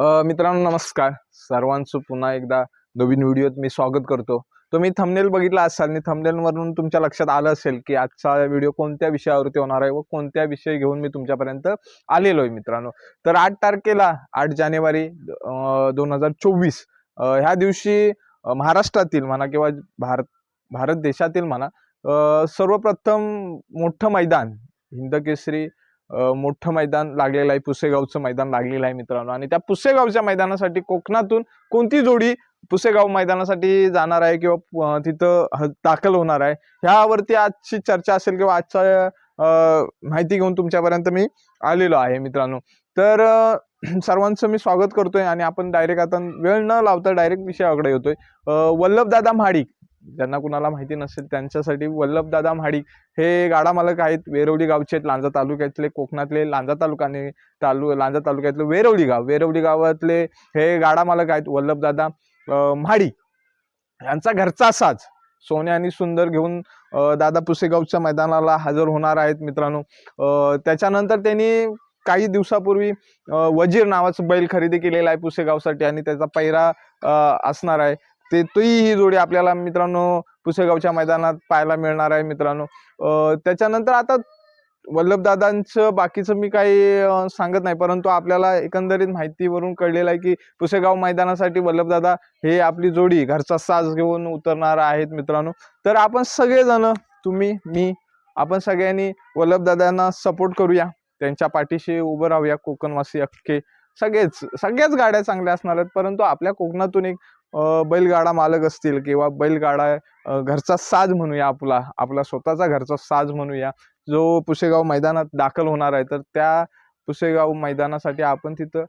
मित्रांनो नमस्कार. सर्वांचं पुन्हा एकदा नवीन व्हिडिओत मी स्वागत करतो. तुम्ही थंबनेल बघितला असाल आणि थंबनेलवरून तुमच्या लक्षात आलं असेल की आजचा व्हिडिओ कोणत्या विषयावरती होणार आहे व कोणत्या विषय घेऊन मी तुमच्यापर्यंत आलेलो आहे मित्रांनो. तर आठ तारखेला आठ जानेवारी दोन हजार चोवीस ह्या दिवशी महाराष्ट्रातील म्हणा किंवा भारत भारत देशातील म्हणा सर्वप्रथम मोठं मैदान हिंद केसरी मोठं मैदान लागलेलं आहे. पुसेगावचं मैदान लागलेलं आहे मित्रांनो. आणि त्या पुसेगावच्या मैदानासाठी कोकणातून कोणती जोडी पुसेगाव मैदानासाठी जाणार आहे किंवा तिथं ह- दाखल होणार आहे? ह्यावरती आजची चर्चा असेल किंवा आजचा माहिती घेऊन तुमच्यापर्यंत मी आलेलो आहे मित्रांनो. तर सर्वांचं मी स्वागत करतोय आणि आपण डायरेक्ट आता वेळ न लावता डायरेक्ट विषयाकडे येतोय. वल्लभदादा म्हाडिक ज्यांना कुणाला माहिती नसेल त्यांच्यासाठी वल्लभदादा म्हाडिक हे गाडा मालक आहेत. वेरवली गावचे आहेत लांजा तालुक्यातले कोकणातले लांजा तालुकाने तालु लांजा तालुक्यातले वेरवली गाव. वेरवली गावातले हे गाडा मालक आहेत वल्लभदादा अं, म्हाडिक यांचा घरचा साज सोने आणि सुंदर घेऊन दादा पुसेगावच्या मैदानाला हजर होणार आहेत मित्रांनो. त्याच्यानंतर त्यांनी काही दिवसापूर्वी वजीर नावाचं बैल खरेदी केलेला आहे पुसेगावसाठी आणि त्याचा पैरा असणार आहे. ते तोही ही जोडी आपल्याला मित्रांनो पुसेगावच्या मैदानात पाहायला मिळणार आहे मित्रांनो. त्याच्यानंतर आता वल्लभदादांचं बाकीचं मी काही सांगत नाही. परंतु आपल्याला एकंदरीत माहितीवरून कळलेलं आहे की पुसेगाव मैदानासाठी वल्लभदादा हे आपली जोडी घरचा साज घेऊन उतरणार आहेत मित्रांनो. तर आपण सगळेजण तुम्ही मी आपण सगळ्यांनी वल्लभदादांना सपोर्ट करूया. त्यांच्या पाठीशी उभं राहूया कोकणवासी अख्खे. सगळेच सगळ्याच गाड्या चांगल्या असणार आहेत. परंतु आपल्या कोकणातून एक बैलगाडा मालक असतील किंवा बैलगाडा घरचा साज म्हणूया आपला आपला स्वतःचा घरचा साज म्हणूया जो पुसेगाव मैदानात दाखल होणार आहे तर त्या पुसेगाव मैदानासाठी आपण तिथं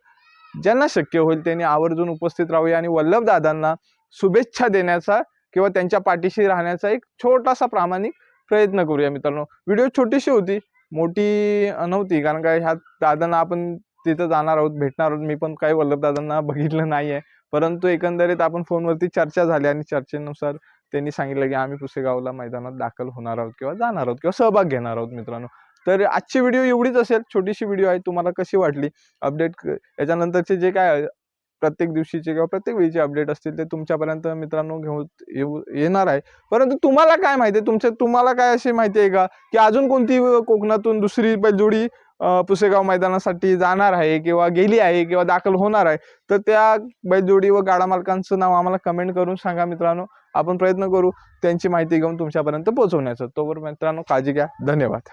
ज्यांना शक्य होईल त्यांनी आवर्जून उपस्थित राहूया आणि वल्लभदादांना शुभेच्छा देण्याचा किंवा त्यांच्या पाठीशी राहण्याचा एक छोटासा प्रामाणिक प्रयत्न करूया मित्रांनो. व्हिडिओ छोटीशी होती मोठी नव्हती कारण का ह्या दादांना आपण तिथं जाणार आहोत भेटणार आहोत. मी पण काही वल्लभदादांना बघितलं नाही आहे परंतु एकंदरीत आपण फोनवरती चर्चा झाली आणि चर्चेनुसार त्यांनी सांगितलं की आम्ही पुसेगावला मैदानात दाखल होणार आहोत किंवा जाणार आहोत किंवा सहभाग घेणार आहोत मित्रांनो. तर आजची व्हिडिओ एवढीच असेल छोटीशी व्हिडिओ आहे तुम्हाला कशी वाटली? अपडेट याच्यानंतरचे जे काय प्रत्येक दिवशीचे किंवा प्रत्येक वेळीचे अपडेट असतील ते तुमच्यापर्यंत मित्रांनो घेऊन येऊ येणार आहे. परंतु तुम्हाला काय माहिती आहे? तुमच्या तुम्हाला काय अशी माहिती आहे का? की अजून कोणती कोकणातून दुसरी बैलजोडी पुसेगाव मैदानासाठी जाणार आहे किंवा गेली आहे किंवा दाखल होणार आहे तर त्या बैलजोडी व गाडा मालकांचं नाव आम्हाला कमेंट करून सांगा मित्रांनो. आपण प्रयत्न करू त्यांची माहिती घेऊन तुमच्यापर्यंत पोहोचवण्याचं. तोवर मित्रांनो काळजी घ्या. धन्यवाद.